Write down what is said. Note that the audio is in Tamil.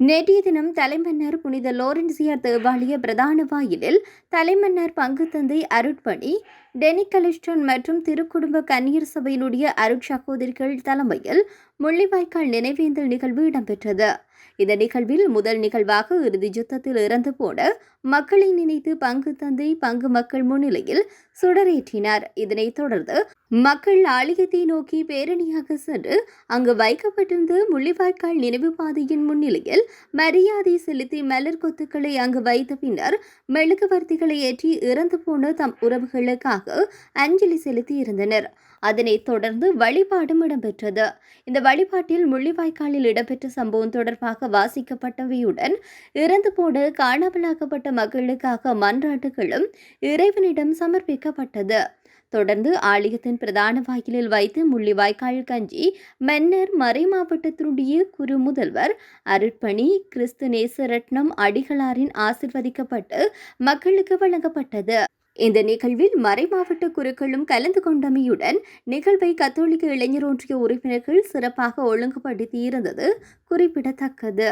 நேற்றைய தினம் தலைமன்னர் புனித லோரன்சியார் தேவாலய பிரதான வாயிலில் தலைமன்னர் பங்கு தந்தை அருட்பணி டெனிகலிஸ்டன் மற்றும் திருக்குடும்ப கன்னியர் சபையினுடைய அருட்சகோதரிகள் தலைமையில் முள்ளிவாய்க்கால் நினைவேந்தல் நிகழ்வு இடம்பெற்றது. இந்த நிகழ்வில் முதல் நிகழ்வாக இறுதி யுத்தத்தில் இறந்து போன மக்களை நினைத்து பங்கு தந்தை பங்கு மக்கள் முன்னிலையில் சுடரேற்றினார். இதனைத் தொடர்ந்து மக்கள் ஆலயத்தை நோக்கி பேரணியாக சென்று அங்கு வைக்கப்பட்டிருந்த முள்ளிவாய்க்கால் நினைவு பாதையின் முன்னிலையில் மரியாதை செலுத்தி மலர் கொத்துக்களை அங்கு வைத்த பின்னர் மெழுகுவர்த்திகளை ஏற்றி இறந்து போன தம் உறவுகளுக்காக அஞ்சலி செலுத்தி இருந்தனர் அதனைத் தொடர்ந்து வழிபாடும் இடம்பெற்றது. இந்த வழிபாட்டில் முள்ளிவாய்க்காலில் இடம்பெற்ற சம்பவம் தொடர்பாக வாசிக்கப்பட்டவையுடன் இறந்து போன காணாமலாக்கப்பட்ட மக்களுக்காக மன்றாட்டுகளும் இறைவனிடம் சமர்ப்பிக்கப்பட்டது. தொடர்ந்து ஆலயத்தின் பிரதான வாயிலில் வைத்து முள்ளிவாய்க்கால் கஞ்சி மன்னர் மறை மாவட்டத்தினுடைய குரு முதல்வர் அருட்பணி கிறிஸ்து நேசரட்னம் அடிகளாரின் ஆசிர்வதிக்கப்பட்டு மக்களுக்கு வழங்கப்பட்டது. இந்த நிகழ்வில் மறைமாவட்ட குருக்களும் கலந்து கொண்டமையுடன் நிகழ்வை கத்தோலிக்க இளைஞர் ஒன்றிய உறுப்பினர்கள் சிறப்பாக ஒழுங்குபடுத்தியிருந்தது குறிப்பிடத்தக்கது.